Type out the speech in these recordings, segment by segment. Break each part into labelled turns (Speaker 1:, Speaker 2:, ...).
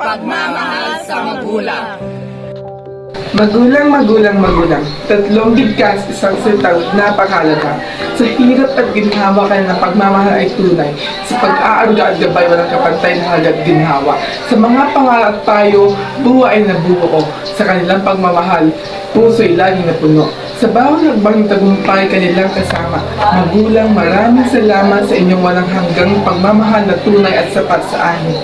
Speaker 1: pagmamahal sa magulang.
Speaker 2: Magulang, magulang, magulang. Tatlong bigkas, isang sitang napakalaga. Sa hirap at ginhawa ka ng pagmamahal ay tunay. Sa pag-aaruga at gabay, walang kapantay na halaga at ginhawa. Sa mga pangarap tayo, buwa ay nabuo ko. Sa kanilang pagmamahal, puso'y laging napuno. Sa bawat hagbang tagumpay kanilang kasama. Magulang, maraming salamat sa inyong walang hanggang pagmamahal na tunay at sapat sa amin.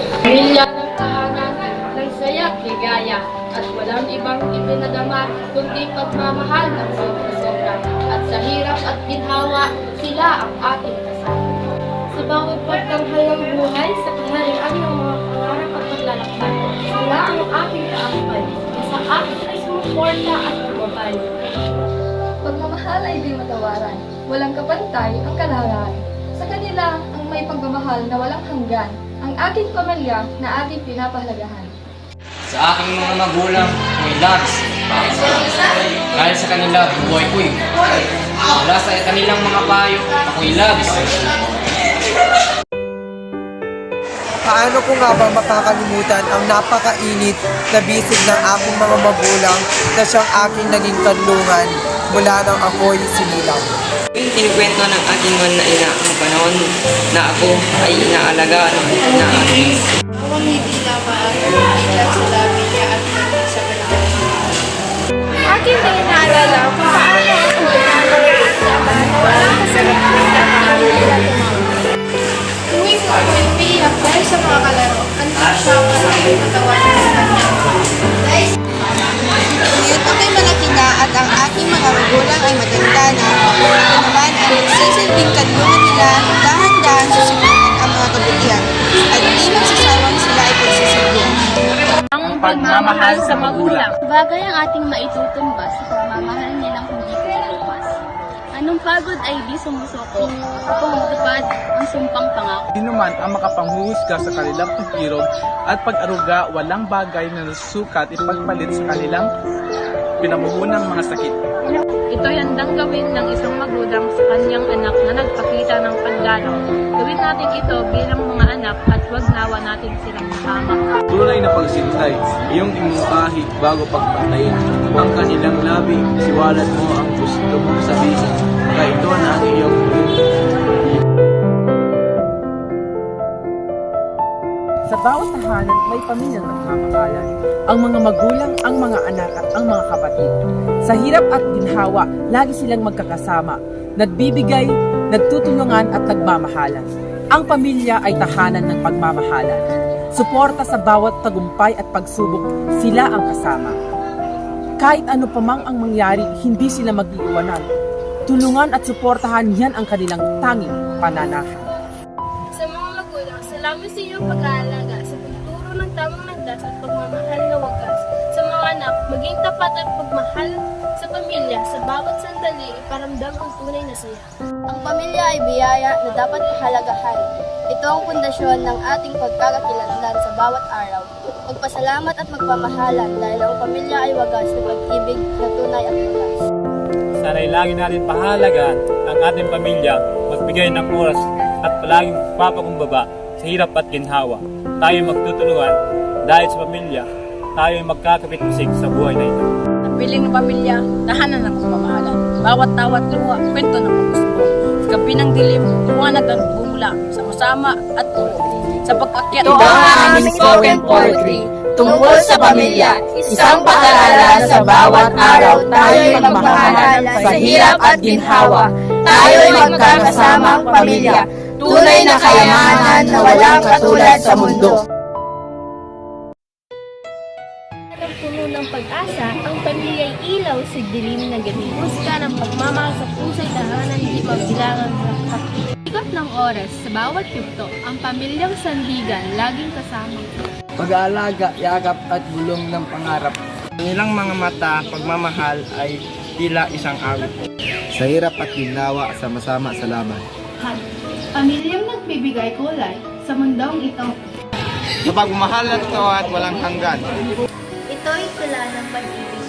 Speaker 3: Saya, ligaya, at walang ibang ipinadama kundi pagmamahal ng sobra-sobra. At sa hirap at ginhawa, sila ang ating kasama. Sa bawat pagtanghal ng buhay, sa kaharian ng mga pangarap at paglalakbay, sila ang ating kaakbay. Sa akin ay sumuporta at magbabay.
Speaker 4: Pagmamahal ay di matawaran. Walang kapantay ang kalaran. Sa kanila ang may pagmamahal na walang hanggan. Ang aking pamilya na aking pinapahalagahan.
Speaker 5: Sa aking mga magulang, may loves. Dahil sa kanila, buhay ko'y. Mula sa kanilang mga payo, ako'y loves.
Speaker 6: Paano ko nga ba makakalimutan ang napakainit na bisig ng aking mga magulang na siyang aking naging kanlungan mula nang ako'y sinilang.
Speaker 7: Kinikwento ng aking man na ina ang panahon na ako ay inaalagaan na aking
Speaker 8: magulang ay matanda na. Ako naman ay nagsisilbing kanlungan nila dahan-dahan susunod ang mga kabutihan at di magsasawang sila ay pagsisilbihan.
Speaker 3: Ang pagmamahal sa magulang.
Speaker 9: Bagay ang ating maitutumbas sa pagmamahal nilang hindi kumilumas. Anong pagod ay di sumusuko upang matupad ang sumpang pangako.
Speaker 10: Sino man ang makapanghuhusga sa kanilang pag-irog at pag-aruga, walang bagay na nasusukat ipagpalit sa kanilang pinamuhunang mga sakit.
Speaker 3: Ito'y handang gawin ng isang magulang sa kanyang anak na nagpakita ng pagdalaw. Gawin natin ito bilang mga anak at wag nawa natin silang mahamak.
Speaker 10: Tunay na pagsintay, iyong imungkahi bago pagpatayin. Ang kanilang labi, siwalat mo ang gusto mong sabihin. Kaya ito na ang iyong
Speaker 6: tahanan may pamilyang nagmamahalan. Ang mga magulang, ang mga anak at ang mga kapatid. Sa hirap at ginhawa, lagi silang magkakasama, nagbibigay, nagtutulungan at nagmamahalan. Ang pamilya ay tahanan ng pagmamahalan. Suporta sa bawat tagumpay at pagsubok, sila ang kasama. Kahit ano pa mang ang mangyari, hindi sila mag-iiwanan. Tulungan at suportahan yan ang kanilang tanging pananahan.
Speaker 3: Sa mga magulang, salamat sa inyong ng tamang landas at pagmamahal na wagas. Sa mga anak, maging tapat at pagmahal sa pamilya sa bawat sandali iparamdam ang tunay na saya.
Speaker 8: Ang pamilya ay biyaya na dapat pahalagahan. Ito ang pundasyon ng ating pagkakakilanlan sa bawat araw. Magpasalamat at magpamahalan dahil ang pamilya ay wagas na pag-ibig na tunay at wagas.
Speaker 10: Sana'y lagi natin pahalagaan ang ating pamilya, magbigay ng oras at palaging papakumbaba sa hirap at ginhawa. Tayo magtutulungan dahil sa pamilya, tayo ay magkakapit-musik sa buhay na ito.
Speaker 1: Ang piling ng pamilya, tahanan ng pagmamahalan. Bawat tawat luha, kwento ng pagkusbo. Sa gabi ng dilim, liwanag ang bumula. Sama-sama at tulog. Sa pag-akyat.
Speaker 4: Ito ang aming spoken poetry tungkol sa pamilya. Isang pag-aalala sa bawat araw tayo'y magmamahalan sa hirap at ginhawa. Tayo'y magkakasamang pamilya. Tunay na kayamanan na walang katulad sa mundo.
Speaker 9: Ang puno ng pag-asa, ang pamilya'y ilaw sa dilim na gabi. Husga ng pagmamahal sa puso'y tahanan, di mabilangan ng sakit. Ikot ng oras, sa bawat yugto, ang pamilyang sandigan, laging kasama.
Speaker 6: Pag-aalaga, yakap at bulong ng pangarap.
Speaker 5: Nilang mga mata, pagmamahal ay tila isang awit.
Speaker 11: Sa hirap at ginawa, sama-sama sa laban.
Speaker 3: Pamilyang nagbibigay kulay sa mundong ito.
Speaker 5: Na totoo at walang hanggan.
Speaker 8: Ito'y tula ng pag-ibig